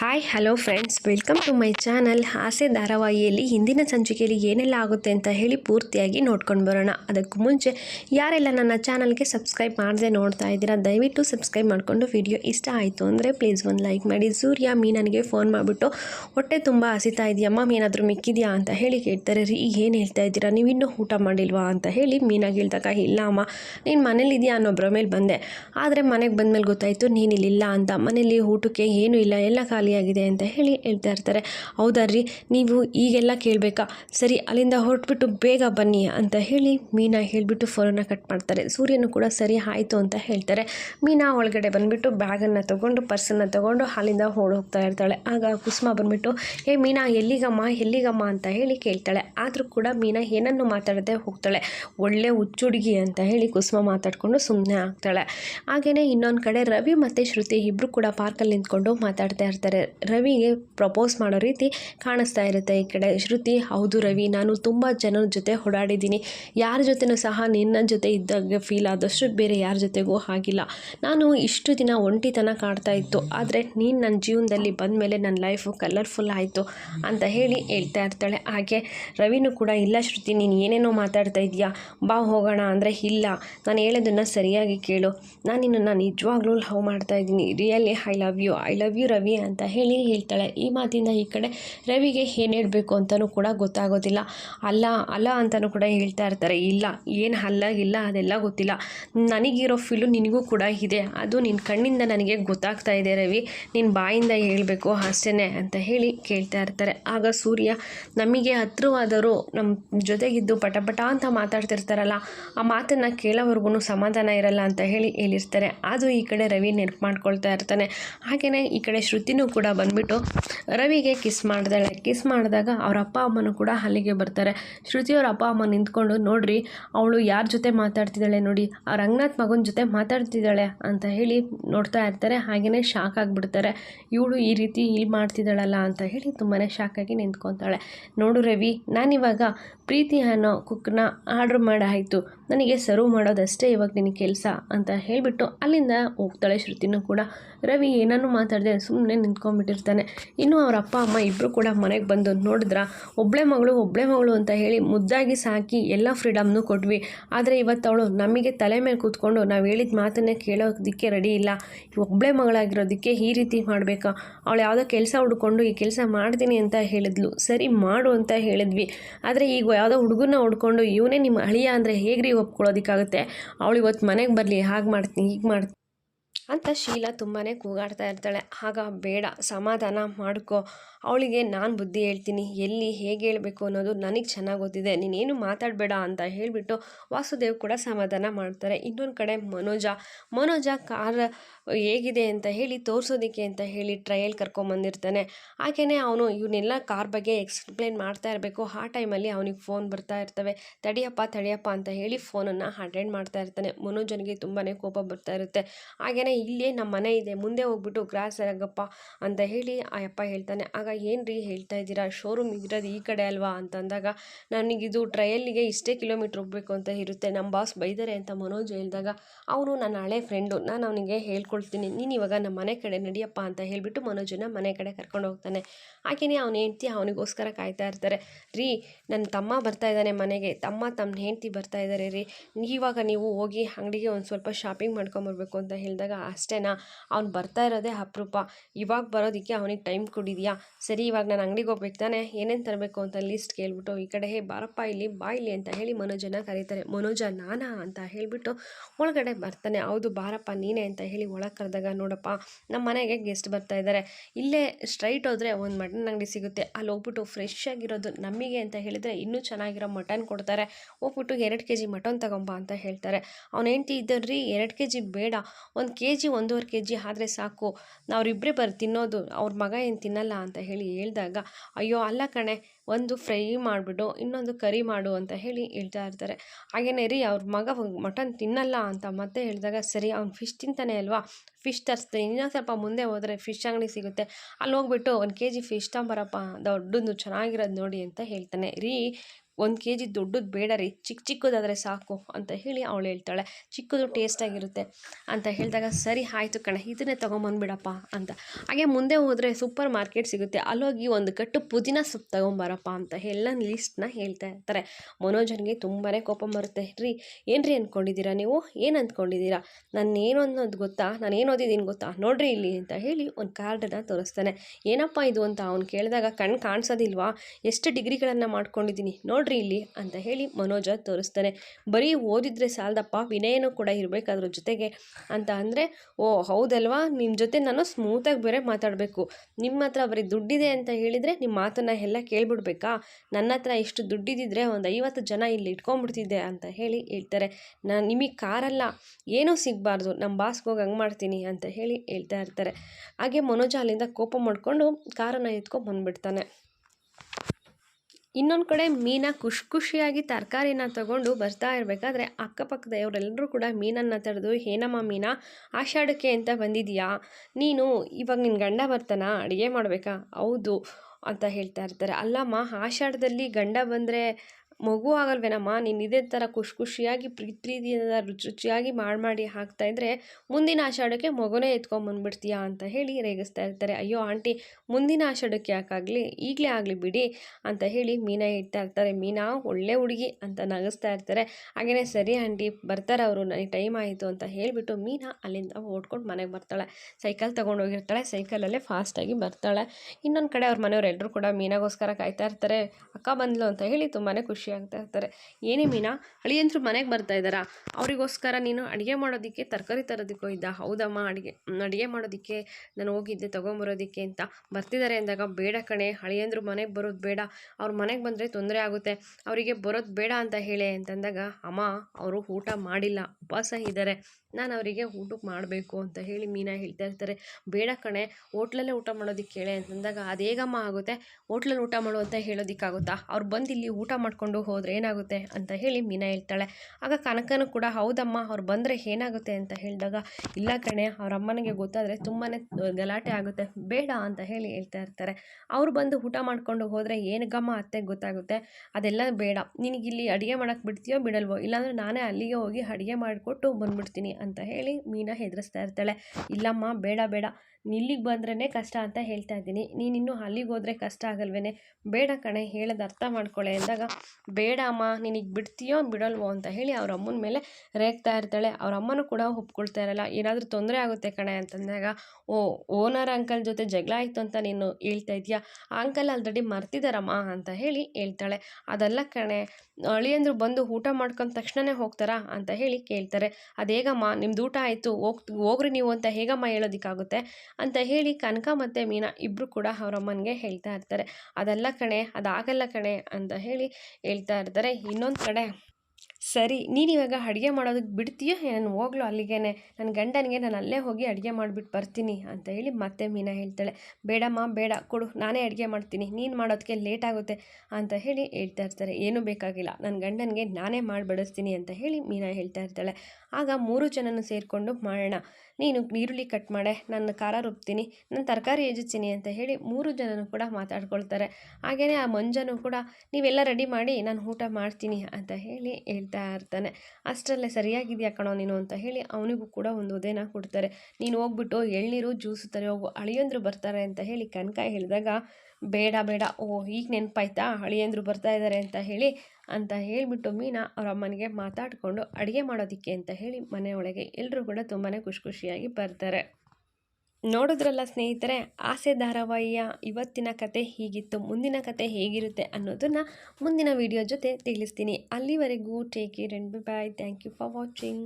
Hi hello friends welcome to my channel ಆಸೆ ಧಾರಾವಾಹಿಯಲ್ಲಿ ಹಿಂದಿನ ಸಂಚಿಕೆಯಲ್ಲಿ ಏನೆಲ್ಲ ಆಗುತ್ತೆ ಅಂತ ಹೇಳಿ ಪೂರ್ತಿಯಾಗಿ ನೋಡ್ಕೊಂಡು ಬರೋಣ. ಅದಕ್ಕೂ ಮುಂಚೆ, ಯಾರೆಲ್ಲ ನನ್ನ ಚಾನಲ್ಗೆ ಸಬ್ಸ್ಕ್ರೈಬ್ ಮಾಡದೆ ನೋಡ್ತಾ ಇದ್ದೀರಾ, ದಯವಿಟ್ಟು ಸಬ್ಸ್ಕ್ರೈಬ್ ಮಾಡಿಕೊಂಡು ವಿಡಿಯೋ ಇಷ್ಟ ಆಯಿತು ಅಂದರೆ ಪ್ಲೀಸ್ ಒಂದು ಲೈಕ್ ಮಾಡಿ. ಸೂರ್ಯ ಮೀ ನನಗೆ ಫೋನ್ ಮಾಡಿಬಿಟ್ಟು, ಹೊಟ್ಟೆ ತುಂಬ ಹಸಿತಾ ಇದೆಯಮ್ಮ ಏನಾದರೂ ಮಿಕ್ಕಿದೆಯಾ? ಅಂತ ಹೇಳಿ ಕೇಳ್ತಾರೆ. ರೀ ಏನು ಹೇಳ್ತಾ ಇದ್ದೀರಾ? ನೀವು ಇನ್ನೂ ಊಟ ಮಾಡಿಲ್ವಾ? ಅಂತ ಹೇಳಿ ಮೀನಾಗಿ ಹೇಳ್ದಾಗ ಇಲ್ಲ ಅಮ್ಮ, ನೀನು ಮನೇಲಿದೆಯಾ ಅನ್ನೋ ಮೇಲೆ ಬಂದೆ. ಆದರೆ ಮನೆಗೆ ಬಂದಮೇಲೆ ಗೊತ್ತಾಯಿತು, ನೀನು ಇಲ್ಲಿಲ್ಲ ಅಂತ. ಮನೇಲಿ ಊಟಕ್ಕೆ ಏನೂ ಇಲ್ಲ, ಎಲ್ಲ ಖಾಲಿಯಾಗಿದೆ ಅಂತ ಹೇಳಿ ಹೇಳ್ತಾ ಇರ್ತಾರೆ. ಹೌದಾ ನೀವು ಈಗೆಲ್ಲ ಕೇಳಬೇಕಾ? ಸರಿ, ಅಲ್ಲಿಂದ ಹೊರಟ್ಬಿಟ್ಟು ಬೇಗ ಬನ್ನಿ ಅಂತ ಹೇಳಿ ಮೀನಾ ಹೇಳಿಬಿಟ್ಟು ಫೋನನ್ನು ಕಟ್ ಮಾಡ್ತಾರೆ. ಸೂರ್ಯನು ಕೂಡ ಸರಿ ಆಯಿತು ಅಂತ ಹೇಳ್ತಾರೆ. ಮೀನಾ ಒಳಗಡೆ ಬಂದುಬಿಟ್ಟು ಬ್ಯಾಗನ್ನು ತೊಗೊಂಡು ಪರ್ಸನ್ನು ತೊಗೊಂಡು ಅಲ್ಲಿಂದ ಹೋಗ್ತಾ ಇರ್ತಾಳೆ. ಆಗ ಕುಸುಮ ಬಂದುಬಿಟ್ಟು ಏ ಮೀನಾ, ಎಲ್ಲಿಗಮ್ಮ ಎಲ್ಲಿಗಮ್ಮ? ಅಂತ ಹೇಳಿ ಕೇಳ್ತಾಳೆ. ಆದರೂ ಕೂಡ ಮೀನಾ ಏನನ್ನು ಮಾತಾಡದೆ ಹೋಗ್ತಾಳೆ. ಒಳ್ಳೆ ಹುಚ್ಚುಡುಗಿ ಅಂತ ಹೇಳಿ ಕುಸುಮ ಮಾತಾಡಿಕೊಂಡು ಸುಮ್ಮನೆ ಆಗ್ತಾಳೆ. ಹಾಗೆಯೇ ಇನ್ನೊಂದು ಕಡೆ ರವಿ ಮತ್ತು ಶ್ರುತಿ ಇಬ್ಬರು ಕೂಡ ಪಾರ್ಕಲ್ಲಿ ನಿಂತ್ಕೊಂಡು ಮಾತಾಡ್ತಾ ಇರ್ತಾರೆ. ರವಿಗೆ ಪ್ರಪೋಸ್ ಮಾಡೋ ರೀತಿ ಕಾಣಿಸ್ತಾ ಇರುತ್ತೆ. ಈ ಕಡೆ ಶ್ರುತಿ, ಹೌದು ರವಿ, ನಾನು ತುಂಬ ಜನರ ಜೊತೆ ಓಡಾಡಿದ್ದೀನಿ. ಯಾರ ಜೊತೆನೂ ಸಹ ನಿನ್ನ ಜೊತೆ ಇದ್ದಾಗ ಫೀಲ್ ಆದಷ್ಟು ಬೇರೆ ಯಾರ ಜೊತೆಗೂ ಆಗಿಲ್ಲ. ನಾನು ಇಷ್ಟು ದಿನ ಒಂಟಿತನ ಕಾಡ್ತಾ ಇತ್ತು. ಆದರೆ ನೀನು ನನ್ನ ಜೀವನದಲ್ಲಿ ಬಂದ ಮೇಲೆ ನನ್ನ ಲೈಫು ಕಲರ್ಫುಲ್ ಆಯಿತು ಅಂತ ಹೇಳಿ ಹೇಳ್ತಾ ಇರ್ತಾಳೆ. ಹಾಗೆ ರವಿನೂ ಕೂಡ, ಇಲ್ಲ ಶ್ರುತಿ, ನೀನು ಏನೇನೋ ಮಾತಾಡ್ತಾ ಇದೆಯಾ? ಬಾ, ಹೋಗೋಣ ಅಂದರೆ ಇಲ್ಲ. ನಾನು ಹೇಳೋದನ್ನು ಸರಿಯಾಗಿ ಕೇಳು. ನಾನು ನಿನ್ನನ್ನು ನಿಜವಾಗ್ಲೂ ಲವ್ ಮಾಡ್ತಾ ಇದ್ದೀನಿ. Really I love you I love you Ravi ಅಂತ ಹೇಳಿ ಹೇಳ್ತಾಳೆ. ಈ ಮಾತಿಂದ ಈ ಕಡೆ ರವಿಗೆ ಏನು ಹೇಳಬೇಕು ಅಂತಲೂ ಕೂಡ ಗೊತ್ತಾಗೋದಿಲ್ಲ. ಅಲ್ಲ ಅಲ್ಲ ಅಂತಲೂ ಕೂಡ ಹೇಳ್ತಾ ಇರ್ತಾರೆ. ಇಲ್ಲ, ಏನು ಅಲ್ಲ, ಇಲ್ಲ ಅದೆಲ್ಲ ಗೊತ್ತಿಲ್ಲ. ನನಗಿರೋ ಫೀಲು ನಿನಗೂ ಕೂಡ ಇದೆ. ಅದು ನಿನ್ನ ಕಣ್ಣಿಂದ ನನಗೆ ಗೊತ್ತಾಗ್ತಾ ಇದೆ ರವಿ. ನಿನ್ನ ಬಾಯಿಂದ ಹೇಳಬೇಕು ಅಷ್ಟೇ ಅಂತ ಹೇಳಿ ಕೇಳ್ತಾ ಇರ್ತಾರೆ. ಆಗ ಸೂರ್ಯ, ನಮಗೆ ಹತ್ರವಾದವರು ನಮ್ಮ ಜೊತೆಗಿದ್ದು ಪಟ ಪಟ ಅಂತ ಮಾತಾಡ್ತಿರ್ತಾರಲ್ಲ, ಆ ಮಾತನ್ನು ಕೇಳೋವರೆಗೂ ಸಮಾಧಾನ ಇರಲ್ಲ ಅಂತ ಹೇಳಿ ಹೇಳಿರ್ತಾರೆ. ಅದು ಈ ಕಡೆ ರವಿ ನೆನಪು ಮಾಡ್ಕೊಳ್ತಾ ಇರ್ತಾನೆ. ಹಾಗೆಯೇ ಈ ಕಡೆ ಶ್ರುತಿನೂ ಕೂಡ ಬಂದ್ಬಿಟ್ಟು ರವಿಗೆ ಕಿಸ್ ಮಾಡ್ದಾಳೆ. ಕಿಸ್ ಮಾಡಿದಾಗ ಅವ್ರ ಅಪ್ಪ ಅಮ್ಮನೂ ಕೂಡ ಅಲ್ಲಿಗೆ ಬರ್ತಾರೆ. ಶ್ರುತಿ ಅವ್ರ ಅಪ್ಪ ಅಮ್ಮ ನಿಂತ್ಕೊಂಡು, ನೋಡ್ರಿ, ಅವಳು ಯಾರ ಜೊತೆ ಮಾತಾಡ್ತಿದ್ದಾಳೆ ನೋಡಿ, ಆ ರಂಗನಾಥ್ ಮಗನ ಜೊತೆ ಮಾತಾಡ್ತಿದ್ದಾಳೆ ಅಂತ ಹೇಳಿ ನೋಡ್ತಾ ಇರ್ತಾರೆ. ಹಾಗೆಯೇ ಶಾಕ್ ಆಗಿಬಿಡ್ತಾರೆ. ಇವಳು ಈ ರೀತಿ ಇಲ್ಲಿ ಮಾಡ್ತಿದ್ದಾಳಲ್ಲ ಅಂತ ಹೇಳಿ ತುಂಬಾ ಶಾಕಾಗಿ ನಿಂತ್ಕೊತಾಳೆ. ನೋಡು ರವಿ, ನಾನಿವಾಗ ಪ್ರೀತಿ ಅನ್ನೋ ಕುಕ್ನ ಆರ್ಡ್ರ್ ಮಾಡಾಯಿತು. ನನಗೆ ಸರ್ವ್ ಮಾಡೋದಷ್ಟೇ ಇವಾಗ ನಿನಗೆ ಕೆಲಸ ಅಂತ ಹೇಳಿಬಿಟ್ಟು ಅಲ್ಲಿಂದ ಹೋಗ್ತಾಳೆ ಶ್ರುತಿನೂ ಕೂಡ. ರವಿ ಏನನ್ನೂ ಮಾತಾಡದೆ ಸುಮ್ಮನೆ ನಿಂತ್ಕೊಂಡ್ಬಿಟ್ಟಿರ್ತಾನೆ ಇನ್ನು ಅವ್ರ ಅಪ್ಪ, ಅಮ್ಮ ಇಬ್ಬರು ಕೂಡ ಮನೆಗೆ ಬಂದು ನೋಡಿದ್ರ? ಒಬ್ಬಳೆ ಮಗಳು ಒಬ್ಬಳೆ ಮಗಳು ಅಂತ ಹೇಳಿ ಮುದ್ದಾಗಿ ಸಾಕಿ ಎಲ್ಲ ಫ್ರೀಡಮ್ನು ಕೊಟ್ವಿ. ಆದರೆ ಇವತ್ತು ಅವಳು ನಮಗೆ ತಲೆ ಮೇಲೆ ಕೂತ್ಕೊಂಡು ನಾವು ಹೇಳಿದ ಮಾತನ್ನೇ ಕೇಳೋದಕ್ಕೆ ರೆಡಿ ಇಲ್ಲ. ಒಬ್ಬಳೆ ಮಗಳಾಗಿರೋದಕ್ಕೆ ಈ ರೀತಿ ಮಾಡಬೇಕಾ? ಅವಳು ಯಾವುದೋ ಕೆಲಸ ಹುಡ್ಕೊಂಡು ಈ ಕೆಲಸ ಮಾಡ್ತೀನಿ ಅಂತ ಹೇಳಿದ್ಲು. ಸರಿ ಮಾಡು ಅಂತ ಹೇಳಿದ್ವಿ. ಆದರೆ ಈಗ ಯಾವುದೋ ಹುಡುಗನ ಹುಡ್ಕೊಂಡು ಇವನೇ ನಿಮ್ಮ ಅಳಿಯ ಅಂದರೆ ಹೇಗ್ರಿ ಒಪ್ಕೊಳ್ಳೋದಕ್ಕಾಗುತ್ತೆ? ಅವಳು ಇವತ್ತು ಮನೆಗೆ ಬರಲಿ, ಹಾಗೆ ಮಾಡ್ತೀನಿ, ಹೀಗೆ ಮಾಡ್ತೀನಿ. ಅಂತ ಶೀಲಾ ತುಂಬಾ ಕೂಗಾಡ್ತಾ ಇರ್ತಾಳೆ. ಆಗ ಬೇಡ, ಸಮಾಧಾನ ಮಾಡ್ಕೊ. ಅವಳಿಗೆ ನಾನು ಬುದ್ಧಿ ಹೇಳ್ತೀನಿ. ಎಲ್ಲಿ ಹೇಗೆ ಹೇಳಬೇಕು ಅನ್ನೋದು ನನಗೆ ಚೆನ್ನಾಗಿ ಗೊತ್ತಿದೆ. ನೀನೇನು ಮಾತಾಡಬೇಡ ಅಂತ ಹೇಳಿಬಿಟ್ಟು ವಾಸುದೇವ್ ಕೂಡ ಸಮಾಧಾನ ಮಾಡ್ತಾರೆ. ಇನ್ನೊಂದು ಕಡೆ ಮನೋಜ ಮನೋಜ ಕಾರ್ ಹೇಗಿದೆ ಅಂತ ಹೇಳಿ, ತೋರಿಸೋದಕ್ಕೆ ಅಂತ ಹೇಳಿ ಟ್ರಯಲ್ ಕರ್ಕೊಂಬಂದಿರ್ತಾನೆ ಹಾಗೆಯೇ ಅವನು ಇವನ್ನೆಲ್ಲ ಕಾರ್ ಬಗ್ಗೆ ಎಕ್ಸ್ಪ್ಲೇನ್ ಮಾಡ್ತಾ ಇರಬೇಕು. ಆ ಟೈಮಲ್ಲಿ ಅವನಿಗೆ ಫೋನ್ ಬರ್ತಾ ಇರ್ತವೆ. ತಡಿಯಪ್ಪ ತಡಿಯಪ್ಪ ಅಂತ ಹೇಳಿ ಫೋನನ್ನು ಅಟೆಂಡ್ ಮಾಡ್ತಾ ಇರ್ತಾನೆ. ಮನೋಜನಿಗೆ ತುಂಬಾ ಕೋಪ ಬರ್ತಾ ಇರುತ್ತೆ. ಹಾಗೆಯೇ ಇಲ್ಲೇ ನಮ್ಮ ಮನೆ ಇದೆ, ಮುಂದೆ ಹೋಗ್ಬಿಟ್ಟು ಗ್ರಾಸ್ ಆಗಪ್ಪ ಅಂತ ಹೇಳಿ ಆ ಅಪ್ಪ ಹೇಳ್ತಾನೆ. ಆಗ ಏನು ರೀ ಹೇಳ್ತಾ ಇದ್ದೀರಾ? ಶೋರೂಮ್ ಇರೋದು ಈ ಕಡೆ ಅಲ್ವಾ ಅಂತಂದಾಗ ನನಗಿದು ಟ್ರಯಲ್ಲಿಗೆ ಇಷ್ಟೇ ಕಿಲೋಮೀಟ್ರ್ ಹೋಗಬೇಕು ಅಂತ ಇರುತ್ತೆ. ನಮ್ಮ ಬಾಸ್ ಬೈದರೆ ಅಂತ ಮನೋಜ್ ಹೇಳಿದಾಗ, ಅವನು ನನ್ನ ಹಳೆ ಫ್ರೆಂಡು ನಾನು ಅವನಿಗೆ ಹೇಳ್ಕೊಳ್ತೀನಿ. ನೀನು ಇವಾಗ ನಮ್ಮ ಮನೆ ಕಡೆ ನಡಿಯಪ್ಪ ಅಂತ ಹೇಳಿಬಿಟ್ಟು ಮನೋಜನ ಮನೆ ಕಡೆ ಕರ್ಕೊಂಡು ಹೋಗ್ತಾನೆ. ಹಾಗೆಯೇ ಅವನ ಹೆಂಡ್ತಿ ಅವನಿಗೋಸ್ಕರ ಕಾಯ್ತಾ ಇರ್ತಾರೆ. ರೀ ನನ್ನ ತಮ್ಮ ಬರ್ತಾ ಇದ್ದಾನೆ ಮನೆಗೆ. ತಮ್ಮ ತಮ್ಮ ಹೆಂಡ್ತಿ ಬರ್ತಾ ಇದ್ದಾರೆ ರೀ. ಇವಾಗ ನೀವು ಹೋಗಿ ಅಂಗಡಿಗೆ ಒಂದು ಸ್ವಲ್ಪ ಶಾಪಿಂಗ್ ಮಾಡ್ಕೊಂಬರ್ಬೇಕು ಅಂತ ಹೇಳಿದಾಗ ಅಷ್ಟೇನಾ? ಅವ್ನು ಬರ್ತಾ ಇರೋದೇ ಅಪರೂಪ. ಇವಾಗ ಬರೋದಕ್ಕೆ ಅವನಿಗೆ ಟೈಮ್ ಕೊಡಿದೆಯಾ? ಸರಿ, ಇವಾಗ ನಾನು ಅಂಗಡಿಗೆ ಹೋಗ್ಬೇಕು ತಾನೆ? ಏನೇನು ತರಬೇಕು ಅಂತ ಲಿಸ್ಟ್ ಕೇಳ್ಬಿಟ್ಟು, ಈ ಕಡೆ ಹೇ ಬಾರಪ್ಪ ಇಲ್ಲಿ, ಬಾ ಇಲ್ಲಿ ಅಂತ ಹೇಳಿ ಮನೋಜನ ಕರೀತಾರೆ. ಮನೋಜ, ನಾನಾ ಅಂತ ಹೇಳಿಬಿಟ್ಟು ಒಳಗಡೆ ಬರ್ತಾನೆ. ಹೌದು, ಬಾರಪ್ಪ, ನೀನೇ ಅಂತ ಹೇಳಿ ಒಳಗೆ ಕರೆದಾಗ ನೋಡಪ್ಪ ನಮ್ಮ ಮನೆಗೆ ಗೆಸ್ಟ್ ಬರ್ತಾ ಇದ್ದಾರೆ ಇಲ್ಲೇ ಸ್ಟ್ರೈಟ್ ಹೋದರೆ ಒಂದು ಮಟನ್ ಅಂಗಡಿ ಸಿಗುತ್ತೆ. ಅಲ್ಲಿ ಹೋಗ್ಬಿಟ್ಟು ಫ್ರೆಶ್ ಆಗಿರೋದು ನಮಗೆ ಅಂತ ಹೇಳಿದರೆ ಇನ್ನೂ ಚೆನ್ನಾಗಿರೋ ಮಟನ್ ಕೊಡ್ತಾರೆ. ಹೋಗ್ಬಿಟ್ಟು ಎರಡು ಕೆ ಜಿ ಮಟನ್ ತಗೊಂಬ ಅಂತ ಹೇಳ್ತಾರೆ. ಅವ್ನು ಹೆಂಡ್ತಿ ಇದ್ದವ್ರಿ ಎರಡು ಕೆ ಜಿ ಬೇಡ. ಒಂದು ಕೆ ಜಿ ಒಂದೂವರೆ ಕೆ ಜಿ ಆದರೆ ಸಾಕು. ನಾವ್ರಿಬ್ಬರೇ ಬರ್, ತಿನ್ನೋದು, ಅವ್ರ ಮಗ ಏನು ತಿನ್ನಲ್ಲ ಅಂತ ಹೇಳಿ ಹೇಳಿದಾಗ, ಅಯ್ಯೋ, ಅಲ್ಲ ಕಣೆ, ಒಂದು ಫ್ರೈ ಮಾಡಿಬಿಡು, ಇನ್ನೊಂದು ಕರಿ ಮಾಡು, ಅಂತ ಹೇಳಿ ಹೇಳ್ತಾ ಇರ್ತಾರೆ. ಹಾಗೇನೇ ರೀ, ಅವ್ರ ಮಗ ಮಟನ್ ತಿನ್ನಲ್ಲ ಅಂತ ಮತ್ತೆ ಹೇಳಿದಾಗ, ಸರಿ, ಅವ್ನು ಫಿಶ್ ತಿಂತಾನೆ ಅಲ್ವಾ? ಫಿಶ್ ತರಿಸ್ತೀನಿ. ಇನ್ನೊಂದು ಸ್ವಲ್ಪ ಮುಂದೆ ಹೋದರೆ ಫಿಶ್ ಅಂಗಡಿ ಸಿಗುತ್ತೆ. ಅಲ್ಲಿ ಹೋಗ್ಬಿಟ್ಟು ಒಂದು ಕೆ ಜಿ ಫಿಶ್ ತಗೊಂಬರಪ್ಪ ದೊಡ್ಡದು ಚೆನ್ನಾಗಿರೋದು ನೋಡಿ, ಅಂತ ಹೇಳ್ತಾನೆ ರೀ. ಒಂದು ಕೆ ಜಿ ದೊಡ್ಡದು ಬೇಡ ರೀ ಚಿಕ್ಕ ಚಿಕ್ಕದಾದರೆ ಸಾಕು ಅಂತ ಹೇಳಿ ಅವಳು ಹೇಳ್ತಾಳೆ. ಚಿಕ್ಕದು ಟೇಸ್ಟಾಗಿರುತ್ತೆ ಅಂತ ಹೇಳಿದಾಗ, ಸರಿ ಆಯಿತು ಕಣ, ಇದನ್ನೇ ತೊಗೊಂಬಂದ್ಬಿಡಪ್ಪ ಅಂತ. ಹಾಗೆ ಮುಂದೆ ಹೋದರೆ ಸೂಪರ್ ಮಾರ್ಕೆಟ್ ಸಿಗುತ್ತೆ. ಅಲ್ಲೋಗಿ ಒಂದು ಕಟ್ಟು ಪುದೀನ ಸೊಪ್ಪು ತೊಗೊಂಬರಪ್ಪ ಅಂತ ಎಲ್ಲ ಲೀಸ್ಟ್ನ ಹೇಳ್ತಾ ಇರ್ತಾರೆ. ಮನೋಜನ್ಗೆ ತುಂಬಾ ಕೋಪ ಬರುತ್ತೆ. ರೀ, ಏನ್ರಿ ಅಂದ್ಕೊಂಡಿದ್ದೀರಾ ನೀವು? ಏನು ಅಂದ್ಕೊಂಡಿದ್ದೀರಾ ನಾನು ಏನು ಅನ್ನೋದು ಗೊತ್ತಾ? ನಾನು ಏನು ಓದಿದ್ದೀನಿ ಗೊತ್ತಾ? ನೋಡ್ರಿ ಇಲ್ಲಿ ಅಂತ ಹೇಳಿ ಒಂದು ಕಾರ್ಡನ್ನು ತೋರಿಸ್ತಾನೆ. ಏನಪ್ಪ ಇದು? ಅಂತ ಅವ್ನು ಕೇಳಿದಾಗ ಕಣ್ಣು ಕಾಣಿಸೋದಿಲ್ವಾ? ಎಷ್ಟು ಡಿಗ್ರಿಗಳನ್ನು ಮಾಡ್ಕೊಂಡಿದ್ದೀನಿ? ನೋಡ್ರಿ ಇಲ್ಲಿ ಅಂತ ಹೇಳಿ ಮನೋಜ ತೋರಿಸ್ತಾನೆ. ಬರೀ ಓದಿದ್ರೆ ಸಾಲದಪ್ಪ, ವಿನಯನೂ ಕೂಡ ಇರಬೇಕು ಅದ್ರ ಜೊತೆಗೆ. ಅಂತ ಅಂದರೆ, ಓ ಹೌದಲ್ವಾ? ನಿಮ್ಮ ಜೊತೆ ನಾನು ಸ್ಮೂತಾಗಿ ಬೇರೆ ಮಾತಾಡಬೇಕು. ನಿಮ್ಮ ಹತ್ರ ಬರೀ ದುಡ್ಡಿದೆ ಅಂತ ಹೇಳಿದರೆ ನಿಮ್ಮ ಮಾತನ್ನು ಎಲ್ಲ ಕೇಳಿಬಿಡ್ಬೇಕಾ? ನನ್ನ ಹತ್ರ ಇಷ್ಟು ದುಡ್ಡಿದ್ದಿದ್ರೆ ಒಂದು ಐವತ್ತು ಜನ ಇಲ್ಲಿ ಇಟ್ಕೊಂಡ್ಬಿಡ್ತಿದ್ದೆ ಅಂತ ಹೇಳಿ ಹೇಳ್ತಾರೆ. ನಾನು ನಿಮಗೆ ಕಾರಲ್ಲ. ಏನೂ ಸಿಗಬಾರ್ದು. ನಮ್ಮ ಬಾಸ್ಗೆ ಹೋಗಿ ಹಂಗೆ ಮಾಡ್ತೀನಿ ಅಂತ ಹೇಳಿ ಹೇಳ್ತಾ ಇರ್ತಾರೆ. ಹಾಗೆ ಮನೋಜ ಅಲ್ಲಿಂದ ಕೋಪ ಮಾಡಿಕೊಂಡು ಕಾರನ್ನು ಎತ್ಕೊಂಡು ಬಂದ್ಬಿಡ್ತಾನೆ. ಇನ್ನೊಂದು ಕಡೆ ಮೀನಾ ಖುಷಿ ಖುಷಿಯಾಗಿ ತರಕಾರಿನ ತಗೊಂಡು ಬರ್ತಾ ಇರಬೇಕಾದ್ರೆ ಅಕ್ಕಪಕ್ಕದವರೆಲ್ಲರೂ ಕೂಡ ಮೀನನ್ನು ತಡೆದು ಏನಮ್ಮ ಮೀನಾ, ಆಷಾಢಕ್ಕೆ ಅಂತ ಬಂದಿದೀಯಾ? ನೀನು ಇವಾಗ ನಿನ್ನ ಗಂಡ ಬರ್ತಾನ? ಅಡುಗೆ ಮಾಡಬೇಕಾ? ಹೌದು, ಅಂತ ಹೇಳ್ತಾ ಇರ್ತಾರೆ. ಅಲ್ಲಮ್ಮ, ಆಷಾಢದಲ್ಲಿ ಗಂಡ ಬಂದರೆ ಮಗು ಆಗಲ್ವೇನಮ್ಮ? ನೀನು ಇದೇ ಥರ ಖುಷಿ ಖುಷಿಯಾಗಿ ಪ್ರೀತಿ ಪ್ರೀತಿಯಿಂದ ರುಚಿ ರುಚಿಯಾಗಿ ಮಾಡಿ ಮಾಡಿ ಹಾಕ್ತಾ ಇದ್ದರೆ ಮುಂದಿನ ಆಷಾಢಕ್ಕೆ ಮಗುನೇ ಎತ್ಕೊಂಬಂದ್ಬಿಡ್ತೀಯಾ ಅಂತ ಹೇಳಿ ರೇಗಿಸ್ತಾ ಇರ್ತಾರೆ. ಅಯ್ಯೋ ಆಂಟಿ, ಮುಂದಿನ ಆಷಾಢಕ್ಕೆ ಯಾಕಾಗಲಿ? ಈಗಲೇ ಆಗಲಿ ಬಿಡಿ ಅಂತ ಹೇಳಿ ಮೀನಾ ಇಡ್ತಾ ಇರ್ತಾರೆ. ಮೀನಾ ಒಳ್ಳೆ ಹುಡುಗಿ ಅಂತ ನಗಿಸ್ತಾ ಇರ್ತಾರೆ. ಹಾಗೆಯೇ ಸರಿ ಆಂಟಿ, ಬರ್ತಾರೆ ಅವರು, ನನಗೆ ಟೈಮ್ ಆಯಿತು ಅಂತ ಹೇಳಿಬಿಟ್ಟು ಮೀನಾ ಅಲ್ಲಿಂದ ಓಡ್ಕೊಂಡು ಮನೆಗೆ ಬರ್ತಾಳೆ. ಸೈಕಲ್ ತೊಗೊಂಡು ಹೋಗಿರ್ತಾಳೆ. ಸೈಕಲಲ್ಲೇ ಫಾಸ್ಟಾಗಿ ಬರ್ತಾಳೆ. ಇನ್ನೊಂದು ಕಡೆ ಅವ್ರ ಮನೆಯವ್ರು ಎಲ್ಲರೂ ಕೂಡ ಮೀನಾಗೋಸ್ಕರ ಕಾಯ್ತಾ ಇರ್ತಾರೆ. ಅಕ್ಕ ಬಂದ್ಲು ಅಂತ ಹೇಳಿ ತುಂಬಾ ಖುಷಿ ಆಗ್ತಾ ಇರ್ತಾರೆ. ಏನೇ ಮೀನಾ, ಅಳಿಯಂತರು ಮನೆಗೆ ಬರ್ತಾ ಇದ್ದಾರಾ? ಅವರಿಗೋಸ್ಕರ ನೀನು ಅಡುಗೆ ಮಾಡೋದಕ್ಕೆ ತರಕಾರಿ ತರೋದಕ್ಕೆ ಇದ್ದ? ಹೌದಮ್ಮ, ಅಡುಗೆ ಅಡುಗೆ ಮಾಡೋದಕ್ಕೆ ನಾನು ಹೋಗಿದ್ದೆ, ತೊಗೊಂಬರೋದಕ್ಕೆ ಅಂತ ಬರ್ತಿದ್ದಾರೆ ಅಂದಾಗ, ಬೇಡ ಕಣೆ, ಅಳಿಯಂದ್ರು ಮನೆಗೆ ಬರೋದು ಬೇಡ, ಅವ್ರ ಮನೆಗೆ ಬಂದರೆ ತೊಂದರೆ ಆಗುತ್ತೆ, ಅವರಿಗೆ ಬರೋದು ಬೇಡ ಅಂತ ಹೇಳಿ ಅಂತಂದಾಗ, ಅಮ್ಮ, ಅವರು ಊಟ ಮಾಡಿಲ್ಲ, ಉಪವಾಸ ಇದ್ದಾರೆ ನಾನು ಅವರಿಗೆ ಊಟಕ್ಕೆ ಮಾಡಬೇಕು ಅಂತ ಹೇಳಿ ಮೀನಾ ಹೇಳ್ತಾ ಇರ್ತಾರೆ. ಬೇಡ ಕಣೆ, ಹೋಟ್ಲಲ್ಲೇ ಊಟ ಮಾಡೋದಕ್ಕೆ ಹೇಳಿ ಅಂತಂದಾಗ, ಅದೇಗಮ್ಮ ಆಗುತ್ತೆ, ಹೋಟ್ಲಲ್ಲಿ ಊಟ ಮಾಡು ಅಂತ ಹೇಳೋದಕ್ಕಾಗುತ್ತಾ? ಅವ್ರು ಬಂದು ಇಲ್ಲಿ ಊಟ ಮಾಡಿಕೊಂಡು ಹೋದರೆ ಏನಾಗುತ್ತೆ ಅಂತ ಹೇಳಿ ಮೀನಾ ಹೇಳ್ತಾಳೆ. ಆಗ ಕನಕನು ಕೂಡ, ಹೌದಮ್ಮ, ಅವ್ರು ಬಂದರೆ ಏನಾಗುತ್ತೆ? ಅಂತ ಹೇಳಿದಾಗ, ಇಲ್ಲ ಕಣೆ, ಅವ್ರ ಅಮ್ಮನಿಗೆ ಗೊತ್ತಾದರೆ ತುಂಬಾ ಗಲಾಟೆ ಆಗುತ್ತೆ. ಬೇಡ ಅಂತ ಹೇಳಿ ಹೇಳ್ತಾ ಇರ್ತಾರೆ. ಅವ್ರು ಬಂದು ಊಟ ಮಾಡಿಕೊಂಡು ಹೋದರೆ ಏನಗಮ್ಮ ಅತ್ತೆ ಗೊತ್ತಾಗುತ್ತೆ. ಅದೆಲ್ಲ ಬೇಡ. ನಿನಗಿಲ್ಲಿ ಅಡುಗೆ ಮಾಡೋಕ್ಕೆ ಬಿಡ್ತೀಯೋ ಬಿಡಲ್ವೋ? ಇಲ್ಲಾಂದರೆ ನಾನೇ ಅಲ್ಲಿಗೆ ಹೋಗಿ ಅಡುಗೆ ಮಾಡಿಕೊಟ್ಟು ಬಂದ್ಬಿಡ್ತೀನಿ ಅಂತ ಹೇಳಿ ಮೀನಾ ಹೆದರಿಸ್ತಾ ಇರ್ತಾಳೆ. ಇಲ್ಲಮ್ಮ, ಬೇಡ ಬೇಡ. ಇಲ್ಲಿಗೆ ಬಂದ್ರೇ ಕಷ್ಟ ಅಂತ ಹೇಳ್ತಾ ಇದ್ದೀನಿ. ನೀನಿನ್ನೂ ಅಲ್ಲಿಗೆ ಹೋದರೆ ಕಷ್ಟ ಆಗಲ್ವೇನೆ? ಬೇಡ ಕಣೆ, ಹೇಳೋದು ಅರ್ಥ ಮಾಡ್ಕೊಳ್ಳೆ ಅಂದಾಗ ಬೇಡ ಅಮ್ಮ, ನೀನಿಗೆ ಬಿಡ್ತೀಯೋ ಬಿಡೋಲ್ವೋ ಅಂತ ಹೇಳಿ ಅವ್ರ ಅಮ್ಮನ ಮೇಲೆ ರೇಗ್ತಾ ಇರ್ತಾಳೆ. ಅವ್ರ ಅಮ್ಮನೂ ಕೂಡ ಒಪ್ಕೊಳ್ತಾ ಇರಲ್ಲ. ಏನಾದರೂ ತೊಂದರೆ ಆಗುತ್ತೆ ಕಣೆ ಅಂತಂದಾಗ, ಓ, ಓನರ್ ಅಂಕಲ್ ಜೊತೆ ಜಗಳ ಆಯಿತು ಅಂತ ನೀನು ಹೇಳ್ತಾ ಇದೆಯಾ ಆ ಅಂಕಲ್ ಆಲ್ರೆಡಿ ಮರ್ತಿದ್ದಾರಮ್ಮ ಅಂತ ಹೇಳಿ ಹೇಳ್ತಾಳೆ. ಅದಲ್ಲ ಕಣೆ ಅಳಿಯಂದ್ರು ಬಂದು ಊಟ ಮಾಡ್ಕೊಂಡ ತಕ್ಷಣವೇ ಹೋಗ್ತಾರಾ? ಅಂತ ಹೇಳಿ ಕೇಳ್ತಾರೆ. ಅದೇಗಮ್ಮ, ನಿಮ್ದು ಊಟ ಆಯಿತು, ಹೋಗ್, ಹೋಗ್ರಿ ನೀವು ಅಂತ ಹೇಗಮ್ಮ ಹೇಳೋದಕ್ಕಾಗುತ್ತೆ? ಅಂತ ಹೇಳಿ ಕನಕ ಮತ್ತು ಮೀನಾ ಇಬ್ಬರು ಕೂಡ ಅವ್ರ ಅಮ್ಮನಿಗೆ ಹೇಳ್ತಾ ಇರ್ತಾರೆ. ಅದಲ್ಲ ಕಣೆ, ಅದಾಗಲ್ಲ ಕಣೆ ಅಂತ ಹೇಳಿ ಹೇಳ್ತಾ ಇರ್ತಾರೆ. ಇನ್ನೊಂದು ಕಡೆ ಸರಿ, ನೀನು ಇವಾಗ ಅಡುಗೆ ಮಾಡೋದಕ್ಕೆ ಬಿಡ್ತೀಯೋ ನಾನು ಹೋಗ್ಲು ಅಲ್ಲಿಗೇ ನನ್ನ ಗಂಡನಿಗೆ ನಾನು ಅಲ್ಲೇ ಹೋಗಿ ಅಡುಗೆ ಮಾಡಿಬಿಟ್ಟು ಬರ್ತೀನಿ ಅಂತ ಹೇಳಿ ಮತ್ತೆ ಮೀನಾ ಹೇಳ್ತಾಳೆ. ಬೇಡಮ್ಮ, ಬೇಡ, ಕೊಡು, ನಾನೇ ಅಡುಗೆ ಮಾಡ್ತೀನಿ, ನೀನು ಮಾಡೋದಕ್ಕೆ ಲೇಟ್ ಆಗುತ್ತೆ ಅಂತ ಹೇಳಿ ಹೇಳ್ತಾ ಇರ್ತಾರೆ. ಏನೂ ಬೇಕಾಗಿಲ್ಲ ನನ್ನ ಗಂಡನಿಗೆ ನಾನೇ ಮಾಡಿ ಬಡಿಸ್ತೀನಿ ಅಂತ ಹೇಳಿ ಮೀನಾ ಹೇಳ್ತಾ ಇರ್ತಾಳೆ. ಆಗ ಮೂರು ಜನನು ಸೇರಿಕೊಂಡು ಮಾಡೋಣ, ನೀನು ಈರುಳ್ಳಿ ಕಟ್ ಮಾಡೆ, ನಾನು ಖಾರ ರುಬ್ತೀನಿ, ನಾನು ತರಕಾರಿ ಹೆಜಿಸ್ತೀನಿ ಅಂತ ಹೇಳಿ ಮೂರು ಜನನು ಕೂಡ ಮಾತಾಡ್ಕೊಳ್ತಾರೆ. ಹಾಗೆಯೇ ಆ ಮಂಜನೂ ಕೂಡ, ನೀವೆಲ್ಲ ರೆಡಿ ಮಾಡಿ, ನಾನು ಊಟ ಮಾಡ್ತೀನಿ ಅಂತ ಹೇಳಿ ಹೇಳ್ತಾ ಇರ್ತಾನೆ. ಅಷ್ಟರಲ್ಲೇ ಸರಿಯಾಗಿದೆಯಾ ಕಣೋ ನೀನು? ಅಂತ ಹೇಳಿ ಅವನಿಗೂ ಕೂಡ ಒಂದು ಉದಯನ ಕೊಡ್ತಾರೆ. ನೀನು ಹೋಗ್ಬಿಟ್ಟು ಎಳ್ನೀರು, ಜ್ಯೂಸ್ ತರ ಹೋಗು, ಅಳಿಯಂದ್ರು ಬರ್ತಾರೆ ಅಂತ ಹೇಳಿ ಕನಕ ಹೇಳಿದಾಗ, ಬೇಡ ಬೇಡ, ಓ, ಈಗ ನೆನಪಾಯ್ತಾ? ಅಳಿಯಂದ್ರು ಬರ್ತಾ ಇದ್ದಾರೆ ಅಂತ ಹೇಳಿ? ಅಂತ ಹೇಳಿಬಿಟ್ಟು ಮೀನಾ ಅವರ ಅಮ್ಮನಿಗೆ ಮಾತಾಡಿಕೊಂಡು, ಅಡುಗೆ ಮಾಡೋದಕ್ಕೆ ಅಂತ ಹೇಳಿ ಮನೆಯೊಳಗೆ ಎಲ್ಲರೂ ಕೂಡ ತುಂಬಾ ಖುಷಿ ಖುಷಿಯಾಗಿ ಬರ್ತಾರೆ. ನೋಡಿದ್ರಲ್ಲ ಸ್ನೇಹಿತರೆ, ಆಸೆ ಧಾರಾವಾಹಿಯ ಇವತ್ತಿನ ಕತೆ ಹೀಗಿತ್ತು, ಮುಂದಿನ ಕತೆ ಹೇಗಿರುತ್ತೆ ಅನ್ನೋದನ್ನು ಮುಂದಿನ ವಿಡಿಯೋ ಜೊತೆ ತಿಳಿಸ್ತೀನಿ. ಅಲ್ಲಿವರೆಗೂ take care bye bye thank you for watching